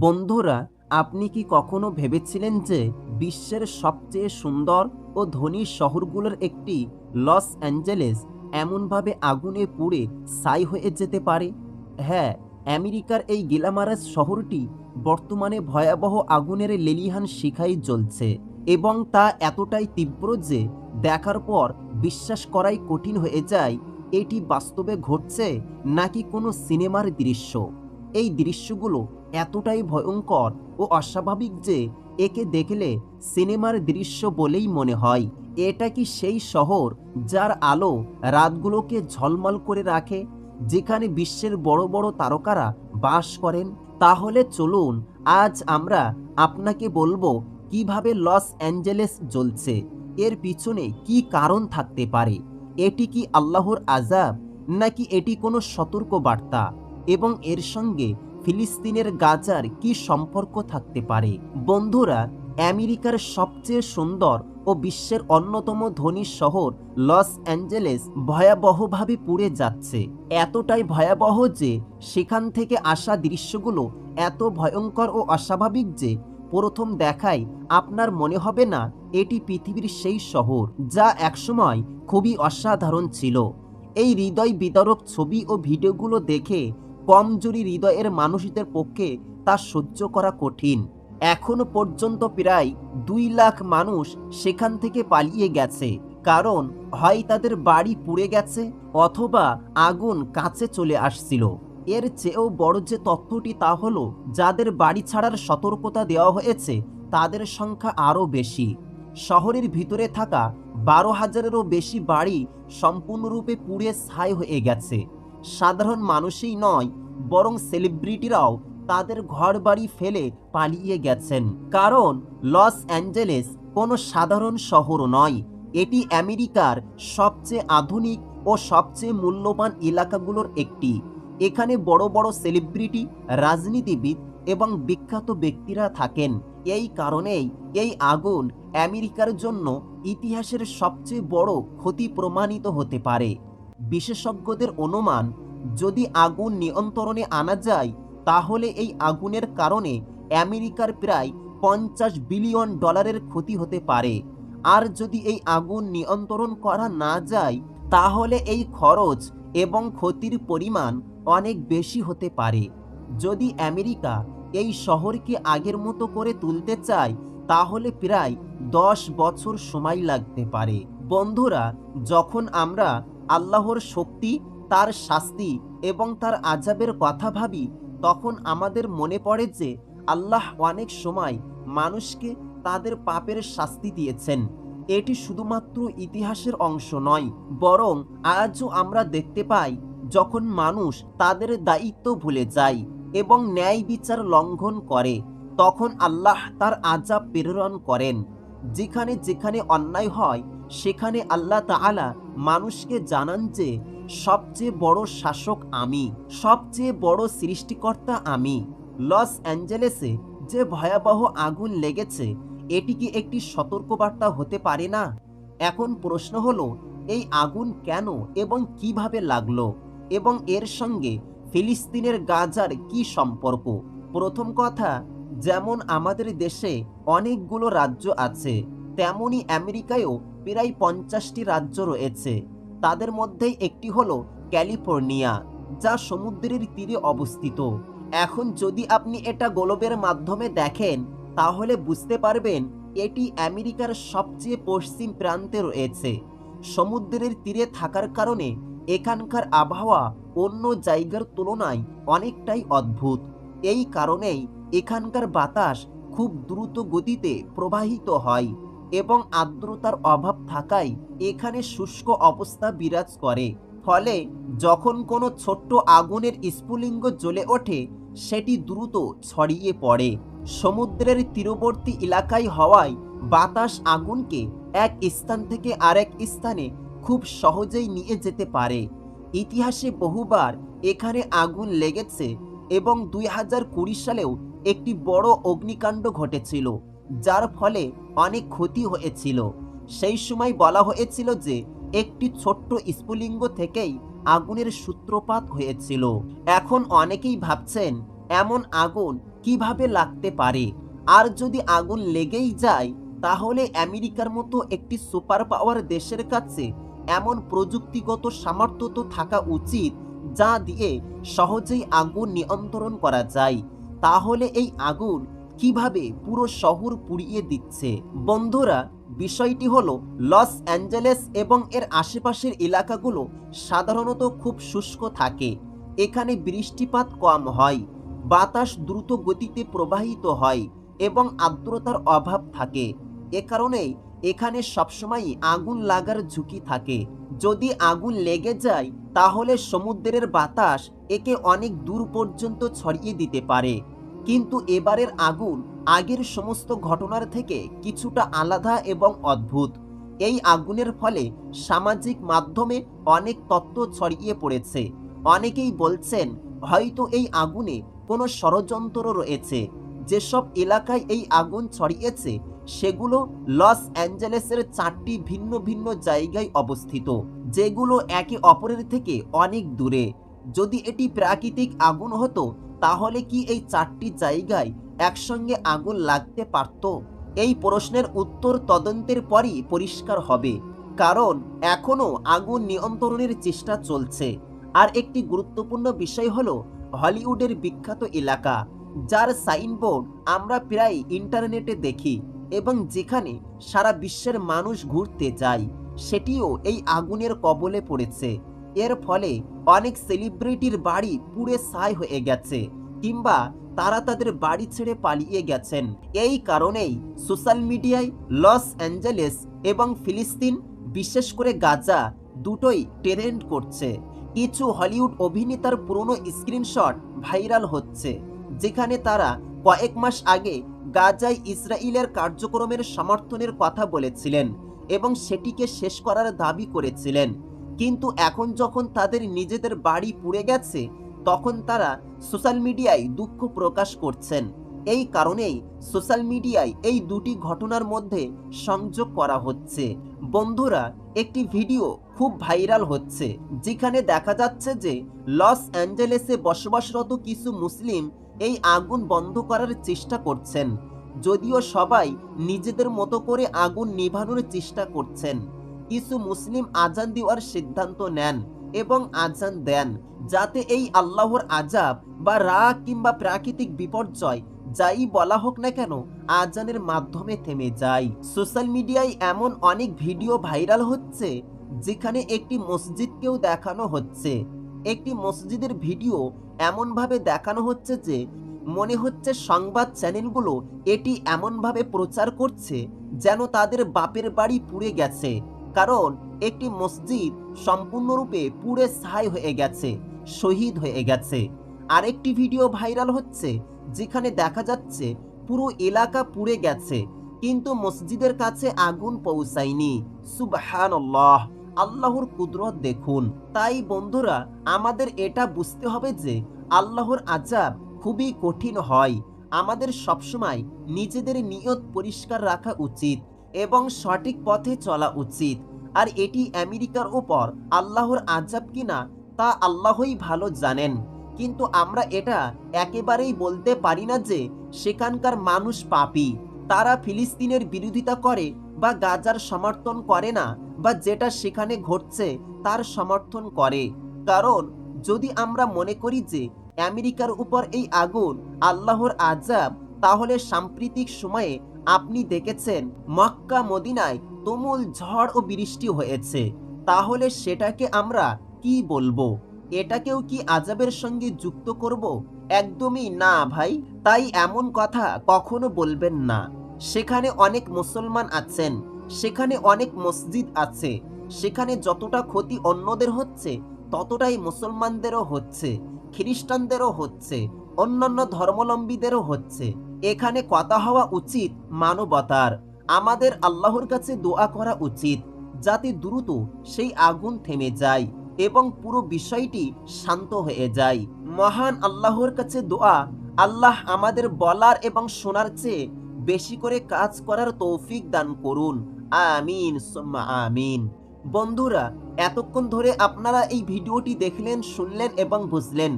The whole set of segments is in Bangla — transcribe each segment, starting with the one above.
বন্ধুরা, আপনি কি কখনো ভেবেছিলেন যে বিশ্বের সবচেয়ে সুন্দর ও ধনী শহরগুলোর একটি লস অ্যাঞ্জেলেস এমনভাবে আগুনে পুড়ে ছাই হয়ে যেতে পারে? হ্যাঁ আমেরিকার এই গিলামারাস শহরটি বর্তমানে ভয়াবহ আগুনের লেলিহান শিখাই জ্বলছে এবং তা এতটাই তীব্র যে দেখার পর বিশ্বাস করাই কঠিন হয়ে যায়, এটি বাস্তবে ঘটছে নাকি কোনো সিনেমার দৃশ্য। এই দৃশ্যগুলো এতটাই ভয়ঙ্কর ও অস্বাভাবিক যে একে দেখলে সিনেমার দৃশ্য বলেই মনে হয়। এটা কি সেই শহর যার আলো রাতগুলোকে ঝলমল করে রাখে, যেখানে বিশ্বের বড় বড় তারকারা বাস করেন? তাহলে চলুন, আজ আমরা আপনাকে বলব কীভাবে লস অ্যাঞ্জেলেস জ্বলছে, এর পিছনে কি কারণ থাকতে পারে? এটি কি আল্লাহর আজাব নাকি এটি কোনো সতর্ক বার্তা এবং এর সঙ্গে ফিলিস্তিনের গাজার কি সম্পর্ক থাকতে পারে? বন্ধুরা, আমেরিকার সবচেয়ে সুন্দর ও বিশ্বের অন্যতম ধনী শহর লস অ্যাঞ্জেলেস ভয়াবহভাবে পুড়ে যাচ্ছে। এতটাই ভয়াবহ যে সেখান থেকে আসা দৃশ্যগুলো এত ভয়ঙ্কর ও অস্বাভাবিক যে প্রথম দেখায় আপনার মনে হবে না এটি পৃথিবীর সেই শহর যা একসময় খুবই অসাধারণ ছিল। এই হৃদয় বিতরক ছবি ও ভিডিওগুলো দেখে কমজোরি হৃদয়ের মানুষদের পক্ষে তা সহ্য করা কঠিন। এখনও পর্যন্ত প্রায় দুই লাখ মানুষ সেখান থেকে পালিয়ে গেছে। কারণ হয় তাদের বাড়ি পুড়ে গেছে অথবা আগুন কাছে চলে আসছিল। এর চেয়েও বড় যে তথ্যটি তা হলো, যাদের বাড়ি ছাড়ার সতর্কতা দেওয়া হয়েছে, তাদের সংখ্যা আরও বেশি। শহরের ভিতরে থাকা বারো হাজারেরও বেশি বাড়ি সম্পূর্ণরূপে পুড়ে ছাই হয়ে গেছে। সাধারণ মানুষই নয়, বরং সেলিব্রিটিরাও তাদের ঘর বাড়ি ফেলে পালিয়ে গেছেন। কারণ লস অ্যাঞ্জেলেস কোনো সাধারণ শহর নয়। এটি আমেরিকার সবচেয়ে আধুনিক ও সবচেয়ে মূল্যবান এলাকাগুলোর একটি। এখানে বড় বড় সেলিব্রিটি রাজনীতিবিদ এবং বিখ্যাত ব্যক্তিরা থাকেন। এই কারণেই এই আগুন আমেরিকার জন্য ইতিহাসের সবচেয়ে বড় ক্ষতি প্রমাণিত হতে পারে। বিশেষজ্ঞদের অনুমান, যদি আগুন নিয়ন্ত্রণে আনা যায়, তাহলে এই আগুনের কারণে আমেরিকার প্রায় পঞ্চাশ বিলিয়ন ডলারের ক্ষতি হতে পারে। আর যদি এই আগুন নিয়ন্ত্রণ করা না যায়, তাহলে এই খরচ এবং ক্ষতির পরিমাণ অনেক বেশি হতে পারে। যদি আমেরিকা এই শহরকে আগের মতো করে তুলতে চায়, তাহলে প্রায় দশ বছর সময় লাগতে পারে। বন্ধুরা, যখন আমরা আল্লাহর শক্তি, তার শাস্তি এবং তার আজাবের কথা ভাবি, তখন আমাদের মনে পড়ে যে আল্লাহ অনেক সময় মানুষকে তাদের পাপের শাস্তি দিয়েছেন। এটি শুধুমাত্র ইতিহাসের অংশ নয়, বরং আজও আমরা দেখতে পাই যখন মানুষ তাদের দায়িত্ব ভুলে যায় এবং ন্যায় বিচার লঙ্ঘন করে, তখন আল্লাহ তার আজাব প্রেরণ করেন। যেখানে যেখানে অন্যায় হয় সেখানে আল্লাহ তাআলা মানুষকে জানান যে, সবচেয়ে বড় শাসক আমি, সবচেয়ে বড় সৃষ্টিকর্তা আমি। লস অ্যাঞ্জেলেসে যে ভয়াবহ আগুন লেগেছে, এটি কি একটি সতর্কবার্তা হতে পারে না? এখন প্রশ্ন হলো, এই আগুন কেন এবং কীভাবে লাগল? এবং এর সঙ্গে ফিলিস্তিনের গাজার কি সম্পর্ক? প্রথম কথা, যেমন আমাদের দেশে অনেকগুলো রাজ্য আছে, তেমনি আমেরিকায়ও প্রায় পঞ্চাশটি রাজ্য রয়েছে। তাদের মধ্যেই একটি হল ক্যালিফোর্নিয়া, যা সমুদ্রের তীরে অবস্থিত। এখন যদি আপনি এটা গোলবের মাধ্যমে দেখেন, তাহলে বুঝতে পারবেন এটি আমেরিকার সবচেয়ে পশ্চিম প্রান্তে রয়েছে। সমুদ্রের তীরে থাকার কারণে এখানকার আবহাওয়া অন্য জায়গার তুলনায় অনেকটাই অদ্ভুত। এই কারণেই এখানকার বাতাস খুব দ্রুত গতিতে প্রবাহিত হয়। এবং আর্দ্রতার অভাব থাকায় এখানে শুষ্ক অবস্থা বিরাজ করে। ফলে যখন কোনো ছোট্ট আগুনের স্ফুলিঙ্গ জ্বলে ওঠে, সেটি দ্রুত ছড়িয়ে পড়ে। সমুদ্রের তীরবর্তী এলাকায় হওয়ায় বাতাস আগুনকে এক স্থান থেকে আরেক স্থানে খুব সহজেই নিয়ে যেতে পারে। ইতিহাসে বহুবার এখানে আগুন লেগেছে এবং দুই হাজার কুড়ি সালেও একটি বড় অগ্নিকাণ্ড ঘটেছিল। যার ফলে অনেক ক্ষতি হয়েছিল। সেই সময় বলা হয়েছিল যে, একটি ছোট্ট স্ফুলিঙ্গ থেকেই আগুনের সূত্রপাত হয়েছিল। এখন অনেকেই ভাবছেন, এমন আগুন কীভাবে লাগতে পারে? আর যদি আগুন লেগেই যায়, তাহলে আমেরিকার মতো একটি সুপার পাওয়ার দেশের কাছে এমন প্রযুক্তিগত সামর্থ্য তো থাকা উচিত, যা দিয়ে সহজেই আগুন নিয়ন্ত্রণ করা যায়। তাহলে এই আগুন কীভাবে পুরো শহর পুড়িয়ে দিচ্ছে? বন্ধুরা, বিষয়টি হলো, লস অ্যাঞ্জেলেস এবং এর আশেপাশের এলাকাগুলো সাধারণত খুব শুষ্ক থাকে। এখানে বৃষ্টিপাত কম হয়, বাতাস দ্রুত গতিতে প্রবাহিত হয় এবং আর্দ্রতার অভাব থাকে। এ কারণেই এখানে সবসময় আগুন লাগার ঝুঁকি থাকে। যদি আগুন লেগে যায়, তাহলে সমুদ্রের বাতাস একে অনেক দূর পর্যন্ত ছড়িয়ে দিতে পারে। কিন্তু এবারের আগুন আগের সমস্ত ঘটনার থেকে কিছুটা আলাদা এবং অদ্ভুত। এই আগুনের ফলে সামাজিক মাধ্যমে অনেক তত্ত্ব ছড়িয়ে পড়েছে। অনেকেই বলছেন, হয়তো এই আগুনে কোনো ষড়যন্ত্র রয়েছে। যেসব এলাকায় এই আগুন ছড়িয়েছে, সেগুলো লস অ্যাঞ্জেলেসের চারটি ভিন্ন ভিন্ন জায়গায় অবস্থিত, যেগুলো একে অপরের থেকে অনেক দূরে। যদি এটি প্রাকৃতিক আগুন হতো তাহলে কি এই চারটি জায়গায় একসঙ্গে আগুন লাগতে পারত? এই প্রশ্নের উত্তর তদন্তের পরই পরিষ্কার হবে। কারণ এখনও আগুন নিয়ন্ত্রণের চেষ্টা চলছে। আর একটি গুরুত্বপূর্ণ বিষয় হলো হলিউডের বিখ্যাত এলাকা। যার সাইনবোর্ড আমরা প্রায় ইন্টারনেটে দেখি এবং যেখানে সারা বিশ্বের মানুষ ঘুরতে যায়, সেটিও এই আগুনের কবলে পড়েছে। এর ফলে অনেক সেলিব্রিটির বাড়ি পুড়ে ছাই হয়ে গেছে কিংবা তারা তাদের বাড়ি ছেড়ে পালিয়ে গেছেন। এই কারণেই সোশ্যাল মিডিয়ায় লস অ্যাঞ্জেলেস এবং ফিলিস্তিন, বিশেষ করে গাজা, দুটোই ট্রেন্ড করছে। কিছু হলিউড অভিনেতার পুরনো স্ক্রিনশট ভাইরাল হচ্ছে, যেখানে তারা কয়েক মাস আগে গাজায় ইসরায়েলের কার্যক্রমের সমর্থনের কথা বলেছিলেন এবং সেটিকে শেষ করার দাবি করেছিলেন। কিন্তু এখন যখন তাদের নিজেদের বাড়ি পুড়ে গেছে, তখন তারা সোশ্যাল মিডিয়ায় দুঃখ প্রকাশ করছেন। এই কারণেই সোশ্যাল মিডিয়ায় এই দুটি ঘটনার মধ্যে সংযোগ করা হচ্ছে। বন্ধুরা, একটি ভিডিও খুব ভাইরাল হচ্ছে, যেখানে দেখা যাচ্ছে যে লস অ্যাঞ্জেলেসে বসবাসরত কিছু মুসলিম এই আগুন বন্ধ করার চেষ্টা করছেন, যদিও সবাই নিজেদের মতো করে আগুন নিভানোর চেষ্টা করছেন। কিছু মুসলিম আজান দেওয়ার সিদ্ধান্ত নেন এবং আজান দেন, যাতে এই আল্লাহর আজাব বা রাগ কিংবা প্রাকৃতিক বিপর্যয় যাই বলা হোক না কেন, আজানের মাধ্যমে থেমে যায়। সোশ্যাল মিডিয়ায় এমন অনেক ভিডিও ভাইরাল হচ্ছে, যেখানে একটি মসজিদকেও দেখানো হচ্ছে। একটি মসজিদের ভিডিও এমনভাবে দেখানো হচ্ছে যে, মনে হচ্ছে সংবাদ চ্যানেলগুলো এটি এমনভাবে প্রচার করছে, যেন তাদের বাপের বাড়ি পুড়ে গেছে। কারণ একটি মসজিদ সম্পূর্ণরূপে পুড়ে ছাই হয়ে গেছে, শহীদ হয়ে গেছে। আরেকটি ভিডিও ভাইরাল হচ্ছে, যেখানে দেখা যাচ্ছে পুরো এলাকা পুড়ে গেছে, কিন্তু মসজিদের কাছে আগুন পৌঁছায়নি। সুবহানাল্লাহ, আল্লাহর কুদরত দেখুন। তাই বন্ধুরা, আমাদের এটা বুঝতে হবে যে আল্লাহর আজাব খুবই কঠিন হয়। আমাদের সবসময় নিজেদের নিয়ত পরিষ্কার রাখা উচিত। এবং সঠিক পথে চলা উচিত। আর এটি আমেরিকার উপর আল্লাহর আজাব কিনা, তা আল্লাহই ভালো জানেন। কিন্তু আমরা এটা একেবারেই বলতে পারি না যে সেখানকার মানুষ পাপী। তারা ফিলিস্তিনের বিরোধিতা করে বা গাজার সমর্থন করে না বা যেটা সেখানে ঘটছে তার সমর্থন করে। কারণ যদি আমরা মনে করি যে আমেরিকার উপর এই আগুন আল্লাহর আজাব তাহলে সাম্প্রতিক সময়ে আপনি দেখেছেন, মক্কা মদিনায় তুমুল ঝড় ও বৃষ্টি হয়েছে। তাহলে সেটাকে আমরা কি বলব? এটাকেও কি আজাবের সঙ্গে যুক্ত করব? একদমই না, ভাই। তাই এমন কথা কখনো বলবেন না। সেখানে অনেক মুসলমান আছেন, সেখানে অনেক মসজিদ আছে, সেখানে যতটা ক্ষতি অন্যদের হচ্ছে, ততটাই মুসলমানদেরও হচ্ছে, খ্রিস্টানদেরও হচ্ছে, অন্যান্য ধর্মলম্বীদেরও হচ্ছে। এখানে কথা হওয়া উচিত মানবতার। আমাদের আল্লাহর কাছে দোয়া করা উচিত যাতে দ্রুত সেই আগুন থেমে যায় এবং পুরো বিষয়টি শান্ত হয়ে যায়। মহান আল্লাহর কাছে দোয়া, আল্লাহ আমাদের বলার এবং শোনার চেয়ে বেশি করে কাজ করার তৌফিক দান করুন। আমিন আমিন। বন্ধুরা, এতক্ষণ ধরে আপনারা এই ভিডিওটি দেখলেন, শুনলেন এবং বুঝলেন।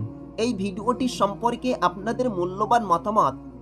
এই ভিডিওটি সম্পর্কে আপনাদের মূল্যবান মতামত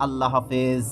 আল্লাহ হাফেজ।